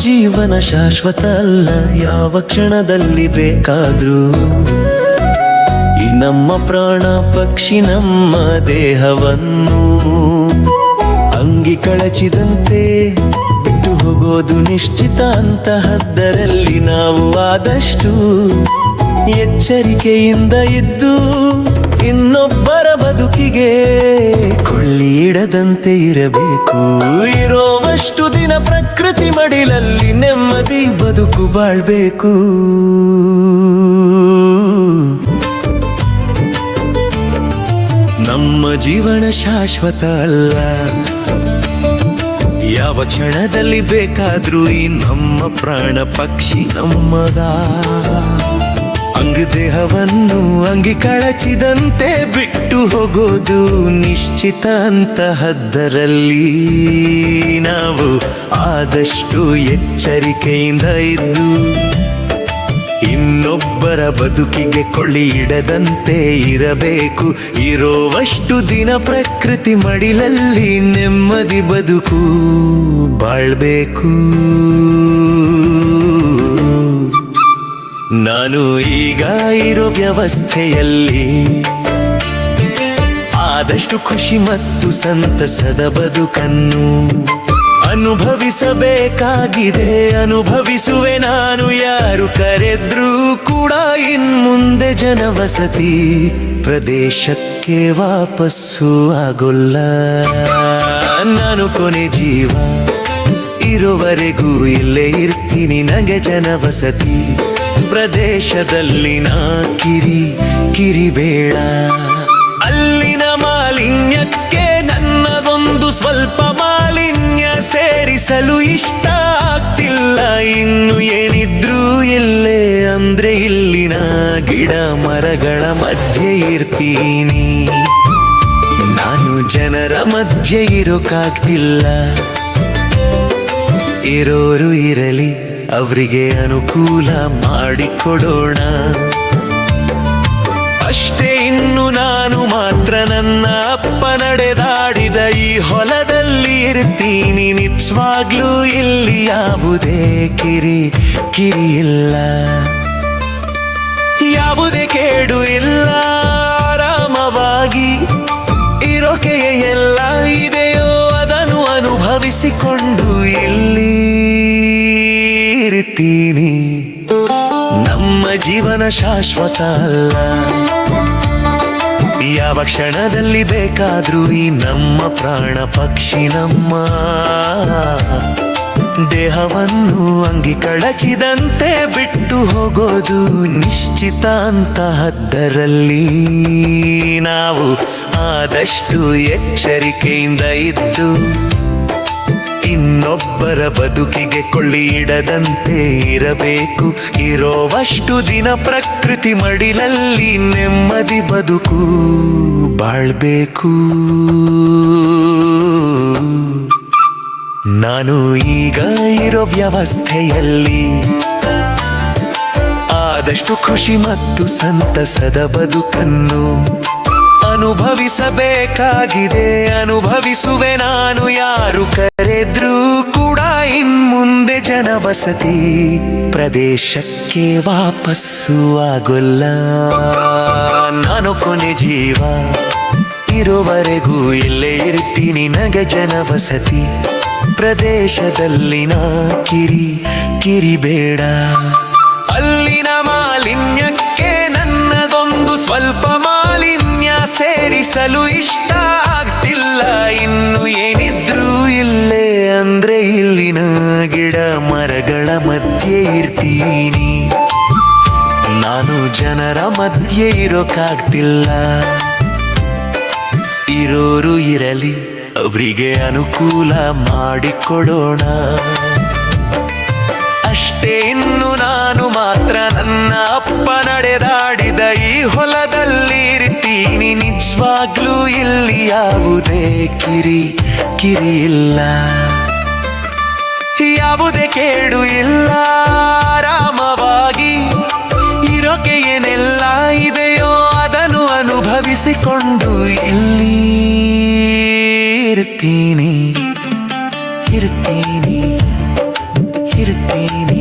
ಜೀವನ ಶಾಶ್ವತ ಅಲ್ಲ, ಯಾವ ಕ್ಷಣದಲ್ಲಿ ಬೇಕಾದ್ರೂ. ಈ ನಮ್ಮ ಪ್ರಾಣ ಪಕ್ಷಿ ನಮ್ಮ ದೇಹವನ್ನು ಅಂಗಿ ಕಳಚಿದಂತೆ ಬಿಟ್ಟು ಹೋಗೋದು ನಿಶ್ಚಿತ ಅಂತಹದ್ದರಲ್ಲಿ ನಾವು ಆದಷ್ಟು ಎಚ್ಚರಿಕೆಯಿಂದ ಇದ್ದು ಇನ್ನೊಬ್ಬರ ಬದುಕಿಗೆ ಕೊಳ್ಳಿಡದಂತೆ ಇರಬೇಕು. ಇರೋವಷ್ಟು ದಿನ ಪ್ರಕೃತಿ ಮಡಿಲಲ್ಲಿ ನೆಮ್ಮದಿ ಬದುಕು ಬಾಳ್ಬೇಕು. ನಮ್ಮ ಜೀವನ ಶಾಶ್ವತ ಅಲ್ಲ. ಯಾವ ಕ್ಷಣದಲ್ಲಿ ಬೇಕಾದ್ರೂ ಈ ನಮ್ಮ ಪ್ರಾಣ ಪಕ್ಷಿ ನಮ್ಮದ. ಅಂಗ ದೇಹವನ್ನು ಅಂಗಿ ಕಳಚಿದಂತೆ ಬಿಟ್ಟು ಹೋಗೋದು ನಿಶ್ಚಿತ ಅಂತಹದ್ದರಲ್ಲಿ ನಾವು ಆದಷ್ಟು ಎಚ್ಚರಿಕೆಯಿಂದ ಇದ್ದು ಇನ್ನೊಬ್ಬರ ಬದುಕಿಗೆ ಕೊಳ್ಳಿ ಇಡದಂತೆ ಇರಬೇಕು. ಇರೋವಷ್ಟು ದಿನ ಪ್ರಕೃತಿ ಮಡಿಲಲ್ಲಿ ನೆಮ್ಮದಿ ಬದುಕು ಬಾಳ್ಬೇಕು. ನಾನು ಈಗ ಇರೋ ವ್ಯವಸ್ಥೆಯಲ್ಲಿ ಆದಷ್ಟು ಖುಷಿ ಮತ್ತು ಸಂತಸದ ಬದುಕನ್ನು ಅನುಭವಿಸಬೇಕಾಗಿದೆ. ಅನುಭವಿಸುವೆ ನಾನು ಯಾರು ಕರೆದ್ರೂ ಕೂಡ ಇನ್ಮುಂದೆ ಜನವಸತಿ ಪ್ರದೇಶಕ್ಕೆ ವಾಪಸ್ಸು ಆಗೊಲ್ಲ. ನಾನು ಕೊನೆ ಜೀವ ಇರುವರೆಗೂ ಇಲ್ಲೇ ಇರ್ತೀನಿ, ನನಗೆ ಜನವಸತಿ ಪ್ರದೇಶದಲ್ಲಿ ನಾ ಕಿರಿ, ಕಿರಿಬೇಡ. ಅಲ್ಲಿನ ಮಾಲಿನ್ಯಕ್ಕೆ ನನ್ನದೊಂದು ಸ್ವಲ್ಪ ಮಾಲಿನ್ಯ ಸೇರಿಸಲು ಇಷ್ಟ ಆಗ್ತಿಲ್ಲ. ಇನ್ನು ಏನಿದ್ರೂ ಇಲ್ಲೇ ಅಂದ್ರೆ ಇಲ್ಲಿನ ಗಿಡ ಮರಗಳ ಮಧ್ಯೆ ಇರ್ತೀನಿ. ನಾನು ಜನರ ಮಧ್ಯೆ ಇರೋಕಾಗ್ತಿಲ್ಲ. ಇರೋರು ಇರಲಿ. ಅವರಿಗೆ ಅನುಕೂಲ ಮಾಡಿಕೊಡೋಣ. ಅಷ್ಟೇ ಇನ್ನು ನಾನು ಮಾತ್ರ ನನ್ನ ಅಪ್ಪ ನಡೆದಾಡಿದ ಈ ಹೊಲದಲ್ಲಿ ಇರ್ತೀನಿ. ನಿಜವಾಗ್ಲೂ ಇಲ್ಲಿ ಯಾವುದೇ ಕಿರಿ ಕಿರಿ ಇಲ್ಲ. ಯಾವುದೇ ಕೇಡು ಇಲ್ಲ. ಆರಾಮವಾಗಿ ಇರೋಕೆ ಎಲ್ಲ ಇದೆಯೋ ಅದನ್ನು ಅನುಭವಿಸಿಕೊಂಡು ಇಲ್ಲಿ. ಇರ್ತೀನಿ ನಮ್ಮ ಜೀವನ ಶಾಶ್ವತ ಅಲ್ಲ. ಯಾವ ಕ್ಷಣದಲ್ಲಿ ಬೇಕಾದ್ರೂ ಈ ನಮ್ಮ ಪ್ರಾಣ ಪಕ್ಷಿ ನಮ್ಮ ದೇಹವನ್ನು ಅಂಗಿ ಕಳಚಿದಂತೆ ಬಿಟ್ಟು ಹೋಗೋದು ನಿಶ್ಚಿತ ಅಂತಹದ್ದರಲ್ಲಿ ನಾವು ಆದಷ್ಟು ಎಚ್ಚರಿಕೆಯಿಂದ ಇದ್ದು ಇನ್ನೊಬ್ಬರ ಬದುಕಿಗೆ ಕೊಳ್ಳಿ ಇಡದಂತೆ ಇರಬೇಕು. ಇರೋವಷ್ಟು ದಿನ ಪ್ರಕೃತಿ ಮಡಿಲಲ್ಲಿ ನೆಮ್ಮದಿ ಬದುಕು ಬಾಳ್ಬೇಕು. ನಾನು ಈಗ ಇರೋ ವ್ಯವಸ್ಥೆಯಲ್ಲಿ ಆದಷ್ಟು ಖುಷಿ ಮತ್ತು ಸಂತಸದ ಬದುಕನ್ನು ಅನುಭವಿಸಬೇಕಾಗಿದೆ. ಅನುಭವಿಸುವೆ ನಾನು ಯಾರು ಕರೆದ್ರೂ ಕೂಡ ಇನ್ ಮುಂದೆ ಜನವಸತಿ ಪ್ರದೇಶಕ್ಕೆ ವಾಪಸ್ಸು ಆಗೊಲ್ಲ. ನಾನು ಕೊನೆ ಜೀವ ಇರುವರೆಗೂ ಇಲ್ಲೇ ಇರ್ತೀನಿ, ನಗೆ ಜನವಸತಿ ಪ್ರದೇಶದಲ್ಲಿ ನಾ ಕಿರಿ ಕಿರಿಬೇಡ ಅಲ್ಲಿನ ಮಾಲಿನ್ಯಕ್ಕೆ ನನ್ನದೊಂದು ಸ್ವಲ್ಪ ಮಾಲಿನ್ಯ ಸೇರಿಸಲು ಇಷ್ಟ ಆಗ್ತಿಲ್ಲ. ಇನ್ನು ಏನಿದ್ರೂ ಇಲ್ಲೇ ಅಂದ್ರೆ ಇಲ್ಲಿನ ಗಿಡ ಮರಗಳ ಮಧ್ಯೆ ಇರ್ತೀನಿ. ನಾನು ಜನರ ಮಧ್ಯೆ ಇರೋಕ್ಕಾಗ್ತಿಲ್ಲ ಇರೋರು ಇರಲಿ, ಅವರಿಗೆ ಅನುಕೂಲ ಮಾಡಿಕೊಡೋಣ. ಅಷ್ಟೇ ಇನ್ನು ನಾನು ಮಾತ್ರ ನನ್ನ ಅಪ್ಪ ನಡೆದಾಡಿದ ಈ ಹೊಲದಲ್ಲಿ ಇರ್ತೀನಿ. ನಿಜವಾಗ್ಲೂ ಇಲ್ಲಿ ಯಾವುದೇ ಕಿರಿ ಕಿರಿ ಇಲ್ಲ. ಯಾವುದೇ ಕೇಡು ಇಲ್ಲ. ಆರಾಮವಾಗಿ ಇರೋಕೆ ಏನೆಲ್ಲ ಇದೆಯೋ ಅದನ್ನು ಅನುಭವಿಸಿಕೊಂಡು ಇಲ್ಲಿ ಇರ್ತೀನಿ. ಇರ್ತೀನಿ. ಇರ್ತೀನಿ.